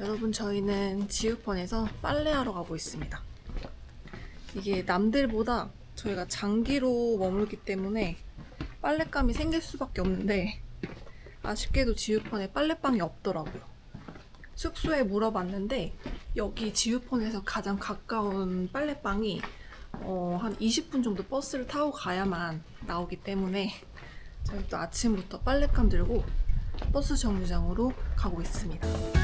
여러분 저희는 지우펀에서 빨래하러 가고 있습니다. 이게 남들보다 저희가 장기로 머물기 때문에 빨랫감이 생길 수밖에 없는데 아쉽게도 지우펀에 빨래방이 없더라고요. 숙소에 물어봤는데 여기 지우펀에서 가장 가까운 빨래방이 어, 한 20분 정도 버스를 타고 가야만 나오기 때문에 저희 또 아침부터 빨랫감 들고 버스 정류장으로 가고 있습니다.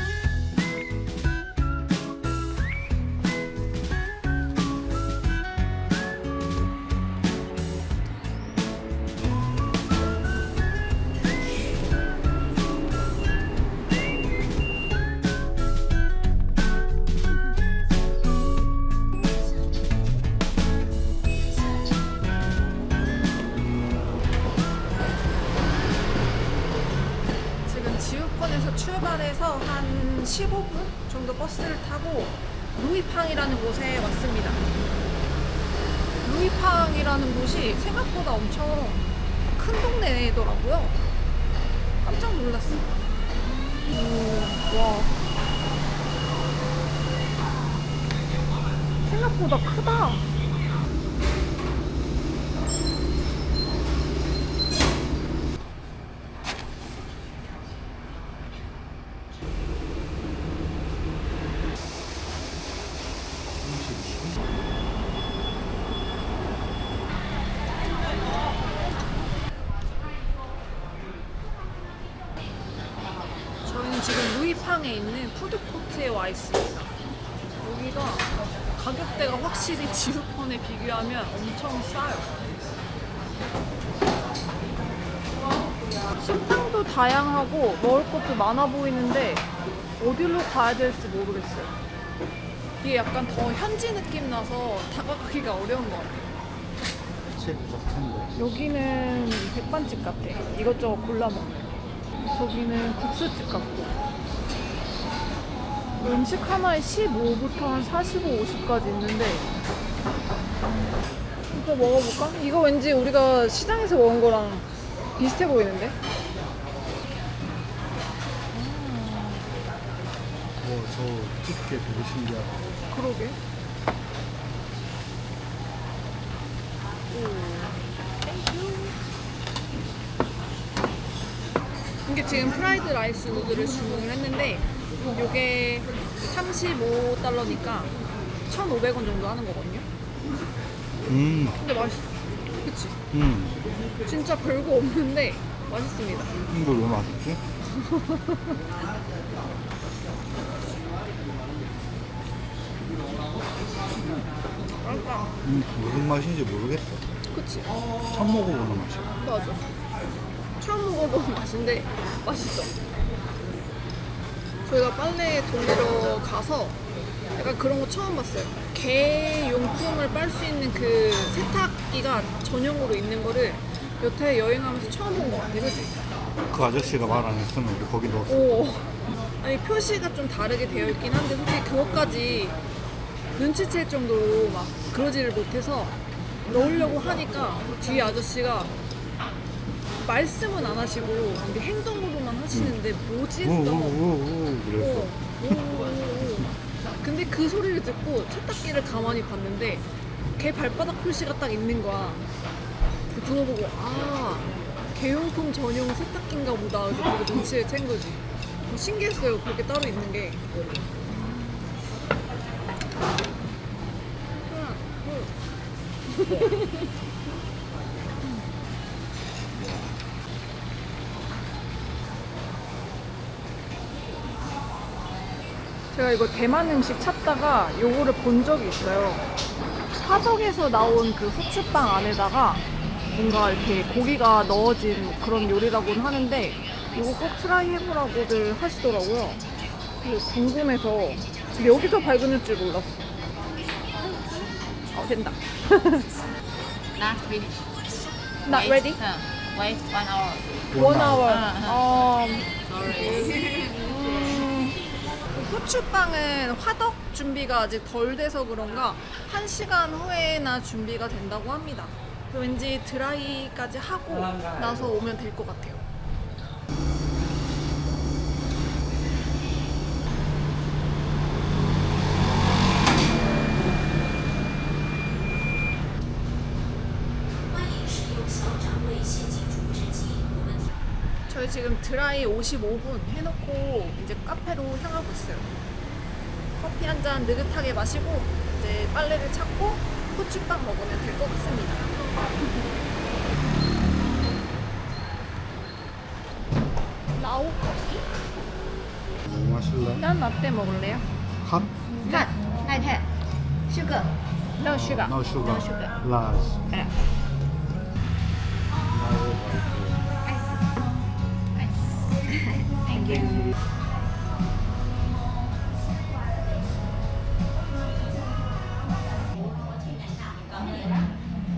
15분 정도 버스를 타고 루이팡이라는 곳에 왔습니다. 루이팡이라는 곳이 생각보다 엄청 큰 동네더라고요. 깜짝 놀랐어. 오, 와. 생각보다 크다. 저희는 지금 루이팡에 있는 푸드코트에 와 있습니다. 여기가 가격대가 확실히 지우펀에 비교하면 엄청 싸요. 식당도 다양하고 먹을 것도 많아 보이는데 어디로 가야 될지 모르겠어요. 이게 약간 더 현지 느낌 나서 다가가기가 어려운 것 같아요. 여기는 백반집 같아. 이것저것 골라 먹는. 저기는 국수집 같고. 음식 하나에 15부터 한 45, 50까지 있는데. 이거 먹어볼까? 이거 왠지 우리가 시장에서 먹은 거랑 비슷해 보이는데? 어, 저 집게 되게 신기하다. 그러게. 지금 프라이드 라이스 누드를 주문을 했는데 이게 35달러니까 1,500원 정도 하는 거거든요. 음, 근데 맛있어. 그치? 음. 진짜 별거 없는데 맛있습니다. 이거 왜 맛있지? 맛있다. 음, 무슨 맛인지 모르겠어. 그치? 처음 먹어보는 맛이야. 맞아. 처음 먹어본 맛인데 맛있어. 저희가 빨래 돌리러 가서 약간 그런 거 처음 봤어요. 개 용품을 빨 수 있는 그 세탁기가 전용으로 있는 거를 여태 여행하면서 처음 본 것 같아, 그지? 그 아저씨가 말 안 했으면 우리 거기 넣었어. 오. 아니 표시가 좀 다르게 되어 있긴 한데 솔직히 그것까지 눈치챌 정도로 막 그러지를 못해서 넣으려고 하니까 뒤에 아저씨가 말씀은 안 하시고 근데 행동으로만 하시는데 뭐지 오, 했어. 오, 오, 오, 그랬어. 어, 오, 오, 오. 근데 그 소리를 듣고 세탁기를 가만히 봤는데 걔 발바닥 표시가 딱 있는 거야. 그래서 그거 보고 아 개용품 전용 세탁기인가 보다. 그래서 그거 눈치를 챈 거지. 어, 신기했어요. 그렇게 따로 있는 게. 하나, 둘. 제가 이거 대만 음식 찾다가 요거를 본 적이 있어요. 화덕에서 나온 그 후추빵 안에다가 뭔가 이렇게 고기가 넣어진 그런 요리라고는 하는데 이거 꼭 트라이 해보라고들 하시더라고요. 그래서 궁금해서 근데 여기서 발견할 줄 몰랐어. 어 된다. Not finished. Not ready? uh, wait one hour. One hour. 아, 음, Sorry. 음, 후추빵은 화덕 준비가 아직 덜 돼서 그런가 1시간 후에나 준비가 된다고 합니다. 왠지 드라이까지 하고 나서 오면 될 것 같아요. 저희 지금 드라이 55분 해놓고 이제 카페로 향하고 있어요. 커피 한 잔 느긋하게 마시고 이제 빨래를 찾고 후추빵 먹으면 될 것 같습니다. 라오 커피? 뭐 마실래? 난 라떼 먹을래요. 핫? Hot, hot. Sugar. No sugar. No sugar. No sugar. 라지. Yeah. Thank you.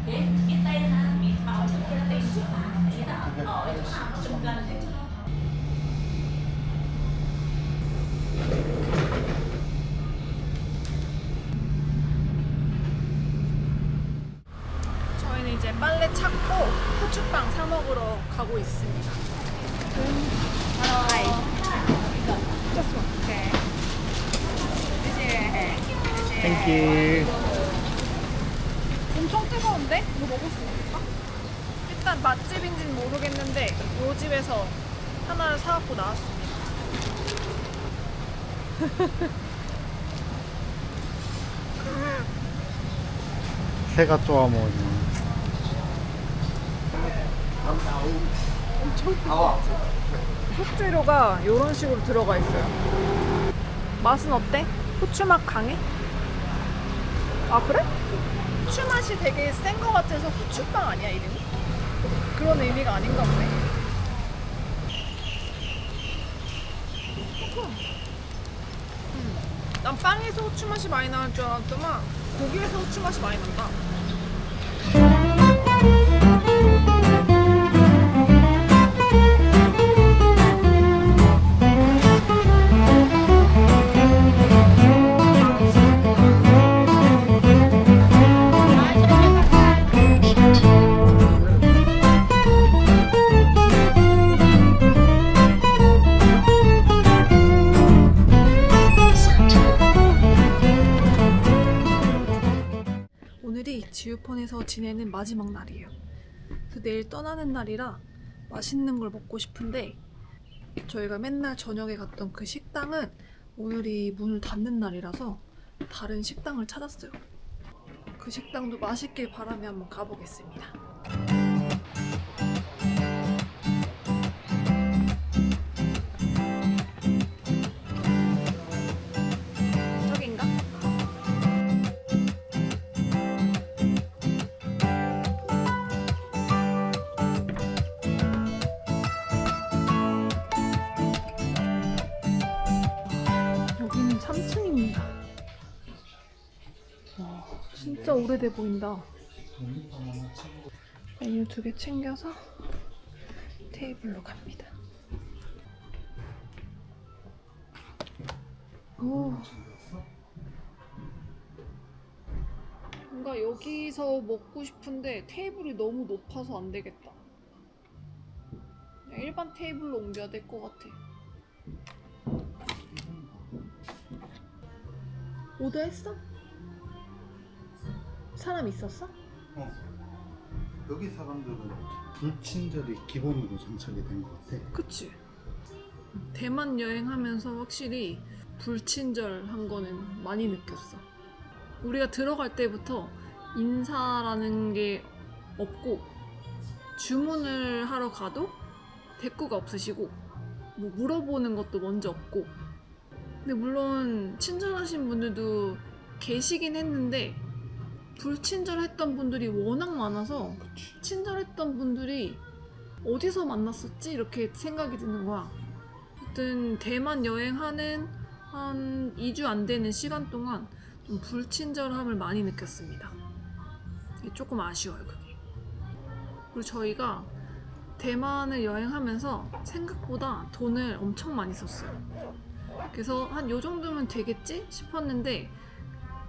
Cái tên là bị bảo trước kia là tiền trước mà Thì đó, ở chỗ nào nó gần thì 땡큐. 엄청 뜨거운데? 이거 먹을 수 있을까? 일단 맛집인지는 모르겠는데 이 집에서 하나를 사갖고 나왔습니다. 새가 쪼아 먹으면. 속재료가 이런 식으로 들어가 있어요. 맛은 어때? 후추 맛 강해? 아 그래? 후추 맛이 되게 센 거 같아서 후추빵 아니야 이름이? 그런 의미가 아닌가 보네. 음, 난 빵에서 후추 맛이 많이 나올 줄 알았더만 고기에서 후추 맛이 많이 난다. 마지막 날이에요. 그래서 내일 떠나는 날이라 맛있는 걸 먹고 싶은데 저희가 맨날 저녁에 갔던 그 식당은 오늘이 문을 닫는 날이라서 다른 식당을 찾았어요. 그 식당도 맛있길 바라며 한번 가보겠습니다. 오래돼 보인다. 메뉴 두 개 챙겨서 테이블로 갑니다. 오. 뭔가 여기서 먹고 싶은데 테이블이 너무 높아서 안 되겠다. 일반 테이블로 옮겨야 될 것 같아. 오더했어? 사람 있었어? 어. 여기 사람들은 불친절이 기본으로 장착이 된 것 같아. 그치. 대만 여행하면서 확실히 불친절한 거는 많이 느꼈어. 우리가 들어갈 때부터 인사라는 게 없고 주문을 하러 가도 대꾸가 없으시고 뭐 물어보는 것도 먼저 없고 근데 물론 친절하신 분들도 계시긴 했는데 불친절했던 분들이 워낙 많아서 그치. 친절했던 분들이 어디서 만났었지? 이렇게 생각이 드는 거야. 어쨌든 대만 여행하는 한 2주 안 되는 시간 동안 좀 불친절함을 많이 느꼈습니다. 조금 아쉬워요, 그게. 그리고 저희가 대만을 여행하면서 생각보다 돈을 엄청 많이 썼어요. 그래서 한 요 정도면 되겠지 싶었는데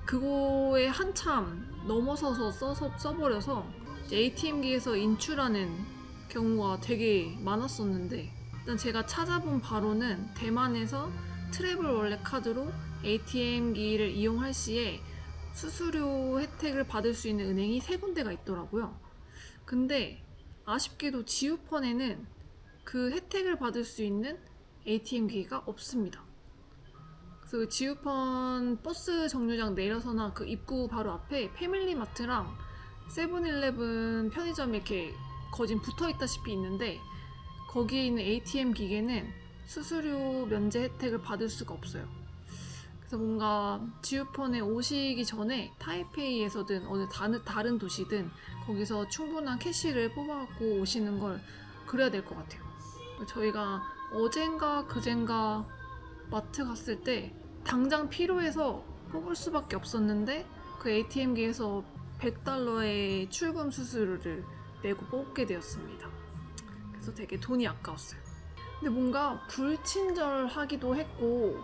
그거에 한참 넘어서서 써서 써버려서 ATM기에서 인출하는 경우가 되게 많았었는데 일단 제가 찾아본 바로는 대만에서 트래블 월렛 카드로 ATM기를 이용할 시에 수수료 혜택을 받을 수 있는 은행이 세 군데가 있더라고요. 근데 아쉽게도 지우펀에는 그 혜택을 받을 수 있는 ATM 기기가 없습니다. 그래서 지우펀 버스 정류장 내려서나 그 입구 바로 앞에 패밀리마트랑 세븐일레븐 편의점이 이렇게 거진 붙어 있다시피 있는데 거기에 있는 ATM 기계는 수수료 면제 혜택을 받을 수가 없어요. 그래서 뭔가 지우펀에 오시기 전에 타이페이에서든 어느 다른, 다른 도시든 거기서 충분한 캐시를 뽑아갖고 오시는 걸 그래야 될 것 같아요. 저희가 어젠가 그젠가 마트 갔을 때 당장 필요해서 뽑을 수밖에 없었는데 그 ATM기에서 100달러의 출금 수수료를 내고 뽑게 되었습니다. 그래서 되게 돈이 아까웠어요. 근데 뭔가 불친절하기도 했고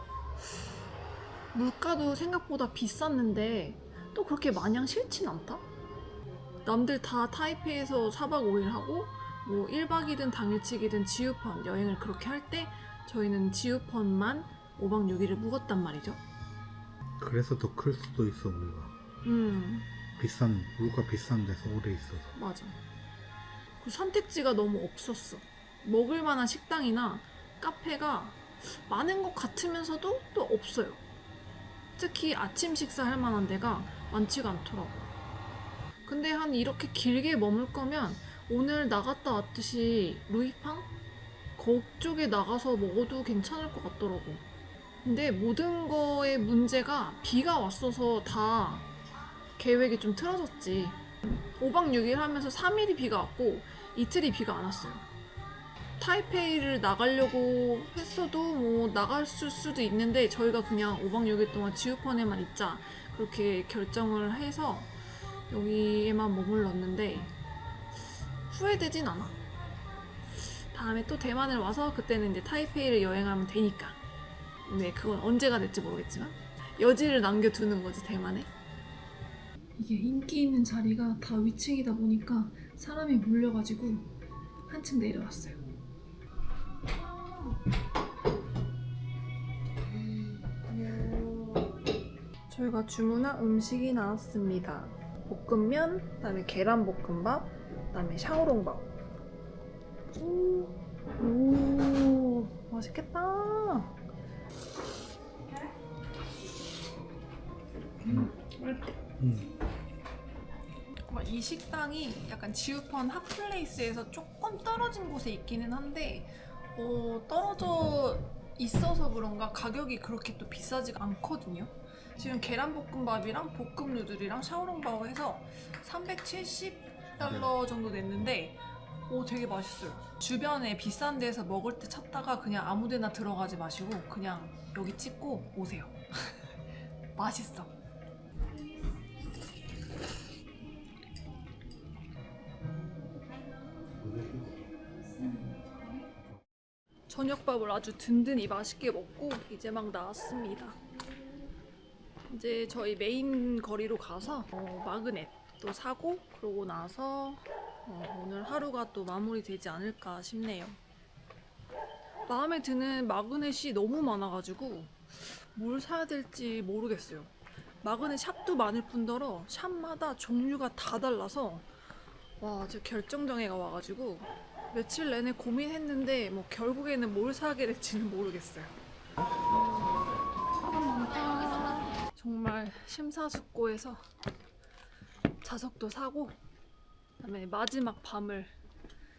물가도 생각보다 비쌌는데 또 그렇게 마냥 싫진 않다? 남들 다 타이페이에서 4박 5일 하고 뭐 1박이든 당일치기든 지우펀 여행을 그렇게 할 때 저희는 지우펀만 5박 6일을 묵었단 말이죠. 그래서 더 클 수도 있어 우리가 음, 비싼 물가 비싼 데서 오래 있어서 맞아. 그 선택지가 너무 없었어. 먹을 만한 식당이나 카페가 많은 것 같으면서도 또 없어요. 특히 아침 식사할 만한 데가 많지가 않더라고. 근데 한 이렇게 길게 머물 거면 오늘 나갔다 왔듯이 루이팡? 그쪽에 나가서 먹어도 괜찮을 것 같더라고. 근데 모든 거의 문제가 비가 왔어서 다 계획이 좀 틀어졌지. 5박 6일 하면서 3일이 비가 왔고 이틀이 비가 안 왔어요. 타이페이를 나가려고 했어도 뭐 나갈 수- 수도 있는데 저희가 그냥 5박 6일 동안 지우펀에만 있자 그렇게 결정을 해서 여기에만 머물렀는데 후회되진 않아. 다음에 또 대만을 와서 그때는 이제 타이페이를 여행하면 되니까. 네, 그건 언제가 될지 모르겠지만 여지를 남겨두는 거지 대만에. 이게 인기 있는 자리가 다 위층이다 보니까 사람이 몰려가지고 한층 내려왔어요. 저희가 주문한 음식이 나왔습니다. 볶음면, 그다음에 계란 볶음밥, 그다음에 샤오롱밥. 오, 오 맛있겠다. 음. 이 식당이 약간 지우펀 핫플레이스에서 조금 떨어진 곳에 있기는 한데 어, 떨어져 있어서 그런가 가격이 그렇게 또 비싸지가 않거든요. 지금 계란볶음밥이랑 볶음 누들이랑 샤오롱바오 해서 370달러 정도 냈는데 오 되게 맛있어요. 주변에 비싼 데서 먹을 때 찾다가 그냥 아무 데나 들어가지 마시고 그냥 여기 찍고 오세요. 맛있어. 저녁밥을 아주 든든히 맛있게 먹고 이제 막 나왔습니다. 이제 저희 메인 거리로 가서 어, 마그넷도 사고 그러고 나서 어, 오늘 하루가 또 마무리되지 않을까 싶네요. 마음에 드는 마그넷이 너무 많아가지고 뭘 사야 될지 모르겠어요. 마그넷 샵도 많을 뿐더러 샵마다 종류가 다 달라서 와, 저 결정장애가 와가지고 며칠 내내 고민했는데 뭐 결국에는 뭘 사게 될지는 모르겠어요. 정말 심사숙고해서 자석도 사고 그다음에 마지막 밤을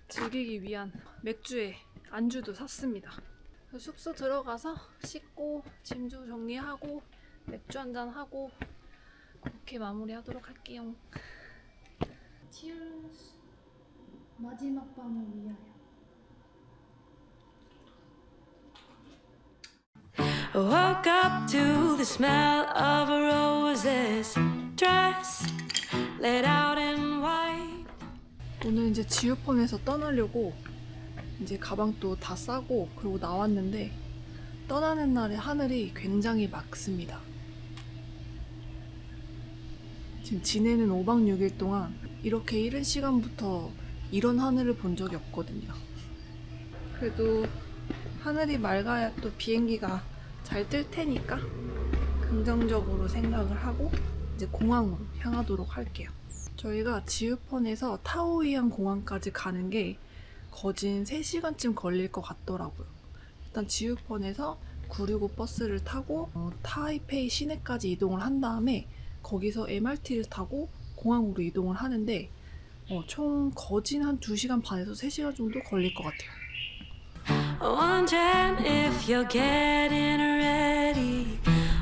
즐기기 위한 맥주에 안주도 샀습니다. 숙소 들어가서 씻고 짐도 정리하고 맥주 한잔 하고 그렇게 마무리하도록 할게요. Cheers. 마지막 밤을 위하여. I woke up to the smell of a roses dress laid out in white. 오늘 이제 지우펀에서 떠나려고 이제 가방도 다 싸고 그러고 나왔는데 떠나는 날의 하늘이 굉장히 맑습니다. 지금 지내는 5박 6일 동안 이렇게 이른 시간부터 이런 하늘을 본 적이 없거든요. 그래도 하늘이 맑아야 또 비행기가 잘 뜰 테니까 긍정적으로 생각을 하고 이제 공항으로 향하도록 할게요. 저희가 지우펀에서 타오이안 공항까지 가는 게 거진 3시간쯤 걸릴 것 같더라고요. 일단 지우펀에서 965 버스를 타고 어, 타이페이 시내까지 이동을 한 다음에 거기서 MRT를 타고 공항으로 이동을 하는데 어, 총 거진 한 2시간 반에서 3시간 정도 걸릴 것 같아요. Wondering if you're getting ready.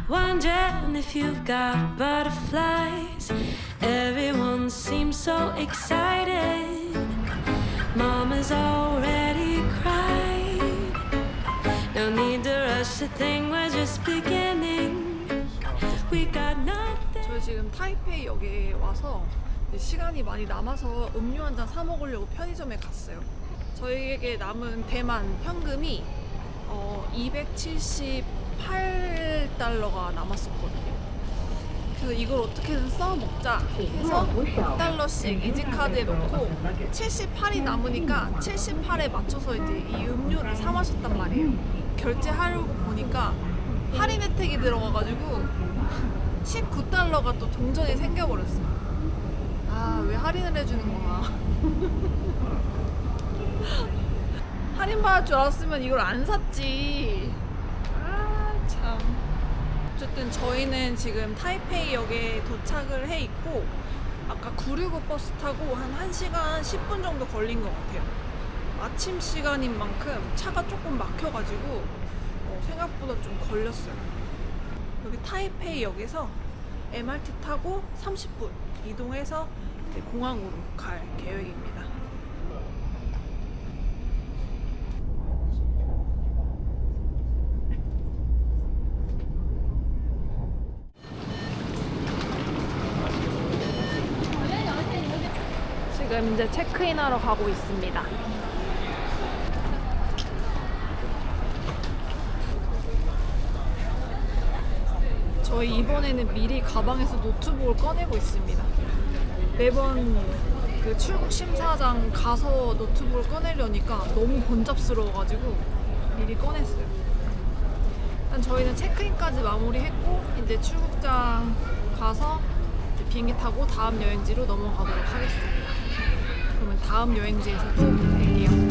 Wondering if you've got butterflies. Everyone seems so excited. Mama's already cried. No need to rush the thing, we're just beginning. We got nothing. 저희 지금 타이페이 역에 와서 시간이 많이 남아서 음료 한 잔 사 먹으려고 편의점에 갔어요. 저희에게 남은 대만 현금이 어, 278달러가 남았었거든요. 그래서 이걸 어떻게든 써 먹자 해서 1달러씩 이지카드에 넣고 78이 남으니까 78에 맞춰서 이제 이 음료를 사 마셨단 말이에요. 결제하려고 보니까 할인 혜택이 들어가가지고 19달러가 또 동전이 생겨버렸어. 아, 왜 할인을 해주는 거야? 할인 받을 줄 알았으면 이걸 안 샀지. 아, 참. 어쨌든 저희는 지금 타이페이 역에 도착을 해 있고, 아까 965 버스 타고 한 1시간 10분 정도 걸린 것 같아요. 아침 시간인 만큼 차가 조금 막혀가지고, 어, 생각보다 좀 걸렸어요. 여기 타이페이 역에서 MRT 타고 30분 이동해서 공항으로 갈 계획입니다. 지금 이제 체크인하러 가고 있습니다. 저희 이번에는 미리 가방에서 노트북을 꺼내고 있습니다. 매번 그 출국 심사장 가서 노트북을 꺼내려니까 너무 번잡스러워가지고 미리 꺼냈어요. 일단 저희는 체크인까지 마무리했고 이제 출국장 가서 이제 비행기 타고 다음 여행지로 넘어가도록 하겠습니다. 그러면 다음 여행지에서 또 뵐게요.